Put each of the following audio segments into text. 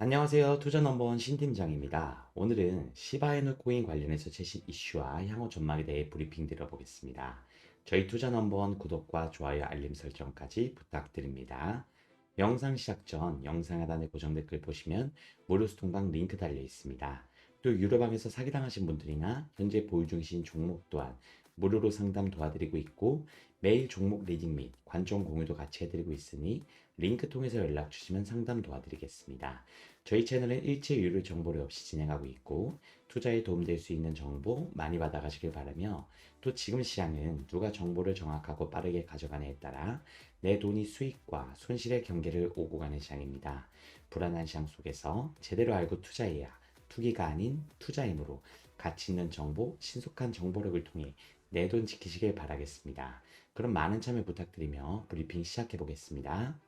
안녕하세요. 투자 넘버원 신팀장입니다. 오늘은 시바이누 코인 관련해서 최신 이슈와 향후 전망에 대해 브리핑 드려보겠습니다. 저희 투자 넘버원 구독과 좋아요 알림 설정까지 부탁드립니다. 영상 시작 전 영상 하단에 고정 댓글 보시면 무료 수 통방 링크 달려 있습니다. 또 유료방에서 사기당하신 분들이나 현재 보유 중이신 종목 또한 무료로 상담 도와드리고 있고 매일 종목 리딩 및 관점 공유도 같이 해드리고 있으니 링크 통해서 연락 주시면 상담 도와드리겠습니다. 저희 채널은 일체 유료 정보를 없이 진행하고 있고 투자에 도움될 수 있는 정보 많이 받아가시길 바라며 또 지금 시장은 누가 정보를 정확하고 빠르게 가져가냐에 따라 내 돈이 수익과 손실의 경계를 오고 가는 시장입니다. 불안한 시장 속에서 제대로 알고 투자해야 투기가 아닌 투자임으로 가치 있는 정보, 신속한 정보력을 통해 내 돈 지키시길 바라겠습니다. 그럼 많은 참여 부탁드리며 브리핑 시작해 보겠습니다.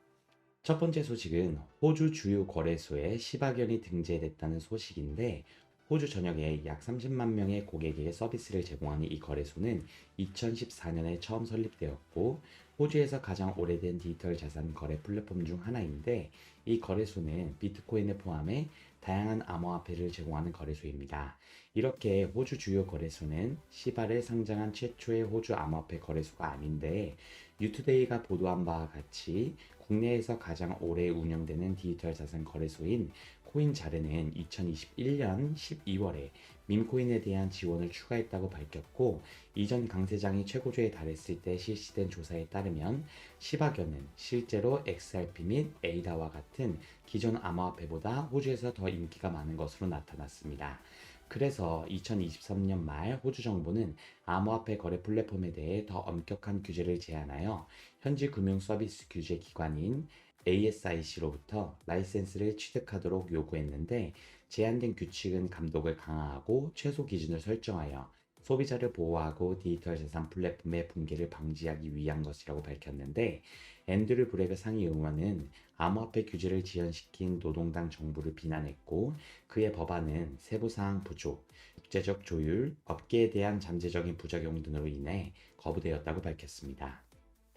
첫 번째 소식은 호주 주요 거래소에 시바견이 등재됐다는 소식인데 호주 전역에 약 30만 명의 고객에게 서비스를 제공하는 이 거래소는 2014년에 처음 설립되었고 호주에서 가장 오래된 디지털 자산 거래 플랫폼 중 하나인데 이 거래소는 비트코인을 포함해 다양한 암호화폐를 제공하는 거래소입니다. 이렇게 호주 주요 거래소는 시바를 상장한 최초의 호주 암호화폐 거래소가 아닌데 뉴투데이가 보도한 바와 같이 국내에서 가장 오래 운영되는 디지털 자산 거래소인 코인자르는 2021년 12월에 밈코인에 대한 지원을 추가했다고 밝혔고 이전 강세장이 최고조에 달했을 때 실시된 조사에 따르면 시바견은 실제로 XRP 및 에이다와 같은 기존 암호화폐보다 호주에서 더 인기가 많은 것으로 나타났습니다. 그래서 2023년 말 호주 정부는 암호화폐 거래 플랫폼에 대해 더 엄격한 규제를 제안하여 현지 금융 서비스 규제 기관인 ASIC로부터 라이센스를 취득하도록 요구했는데 제한된 규칙은 감독을 강화하고 최소 기준을 설정하여 소비자를 보호하고 디지털 자산 플랫폼의 붕괴를 방지하기 위한 것이라고 밝혔는데 앤드류 브레그 상위 의원은 암호화폐 규제를 지연시킨 노동당 정부를 비난했고 그의 법안은 세부사항 부족, 국제적 조율, 업계에 대한 잠재적인 부작용 등으로 인해 거부되었다고 밝혔습니다.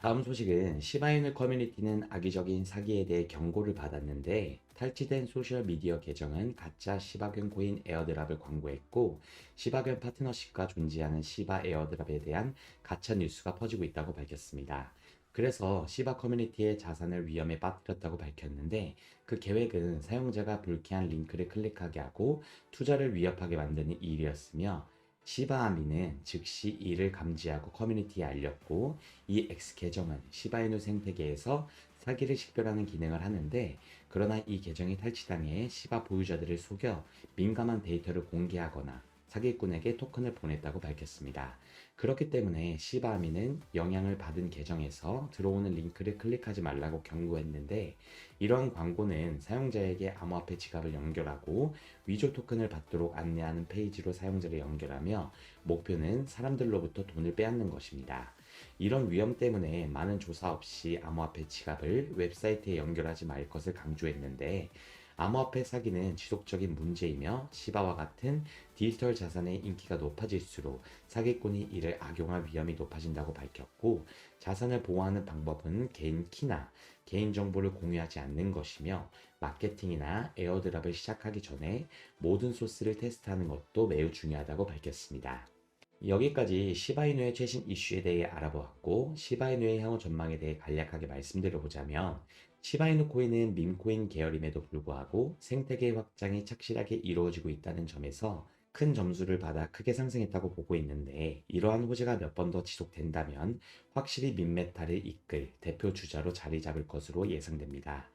다음 소식은 시바이누 커뮤니티는 악의적인 사기에 대해 경고를 받았는데 탈취된 소셜미디어 계정은 가짜 시바견 코인 에어드랍을 광고했고 시바견 파트너십과 존재하는 시바 에어드랍에 대한 가짜 뉴스가 퍼지고 있다고 밝혔습니다. 그래서 시바 커뮤니티의 자산을 위험에 빠뜨렸다고 밝혔는데 그 계획은 사용자가 불쾌한 링크를 클릭하게 하고 투자를 위협하게 만드는 일이었으며 시바아미는 즉시 이를 감지하고 커뮤니티에 알렸고 이 X 계정은 시바이누 생태계에서 사기를 식별하는 기능을 하는데 그러나 이 계정이 탈취당해 시바 보유자들을 속여 민감한 데이터를 공개하거나 사기꾼에게 토큰을 보냈다고 밝혔습니다. 그렇기 때문에 시바아미는 영향을 받은 계정에서 들어오는 링크를 클릭하지 말라고 경고했는데 이러한 광고는 사용자에게 암호화폐 지갑을 연결하고 위조 토큰을 받도록 안내하는 페이지로 사용자를 연결하며 목표는 사람들로부터 돈을 빼앗는 것입니다. 이런 위험 때문에 많은 조사 없이 암호화폐 지갑을 웹사이트에 연결하지 말 것을 강조했는데 암호화폐 사기는 지속적인 문제이며 시바와 같은 디지털 자산의 인기가 높아질수록 사기꾼이 이를 악용할 위험이 높아진다고 밝혔고 자산을 보호하는 방법은 개인 키나 개인 정보를 공유하지 않는 것이며 마케팅이나 에어드랍을 시작하기 전에 모든 소스를 테스트하는 것도 매우 중요하다고 밝혔습니다. 여기까지 시바이누의 최신 이슈에 대해 알아보았고 시바이누의 향후 전망에 대해 간략하게 말씀드려보자면 시바이누 코인은 밈코인 계열임에도 불구하고 생태계 확장이 착실하게 이루어지고 있다는 점에서 큰 점수를 받아 크게 상승했다고 보고 있는데 이러한 호재가 몇 번 더 지속된다면 확실히 밈메탈을 이끌 대표 주자로 자리 잡을 것으로 예상됩니다.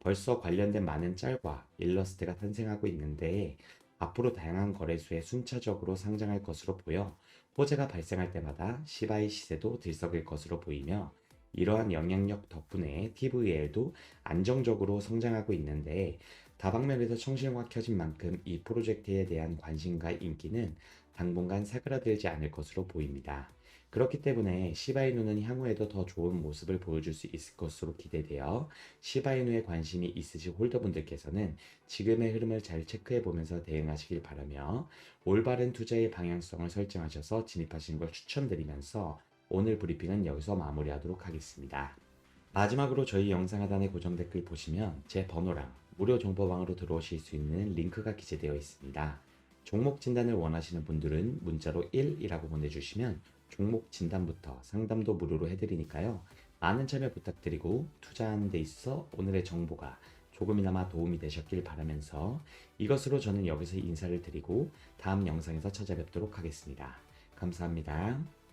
벌써 관련된 많은 짤과 일러스트가 탄생하고 있는데 앞으로 다양한 거래소에 순차적으로 상장할 것으로 보여 호재가 발생할 때마다 시바의 시세도 들썩일 것으로 보이며 이러한 영향력 덕분에 TVL도 안정적으로 성장하고 있는데 다방면에서 청실화 켜진 만큼 이 프로젝트에 대한 관심과 인기는 당분간 사그라들지 않을 것으로 보입니다. 그렇기 때문에 시바이누는 향후에도 더 좋은 모습을 보여줄 수 있을 것으로 기대되어 시바이누에 관심이 있으신 홀더분들께서는 지금의 흐름을 잘 체크해 보면서 대응하시길 바라며 올바른 투자의 방향성을 설정하셔서 진입하시는 걸 추천드리면서 오늘 브리핑은 여기서 마무리하도록 하겠습니다. 마지막으로 저희 영상 하단의 고정 댓글 보시면 제 번호랑 무료 정보방으로 들어오실 수 있는 링크가 기재되어 있습니다. 종목 진단을 원하시는 분들은 문자로 1이라고 보내주시면 종목 진단부터 상담도 무료로 해드리니까요. 많은 참여 부탁드리고 투자하는 데 있어 오늘의 정보가 조금이나마 도움이 되셨길 바라면서 이것으로 저는 여기서 인사를 드리고 다음 영상에서 찾아뵙도록 하겠습니다. 감사합니다.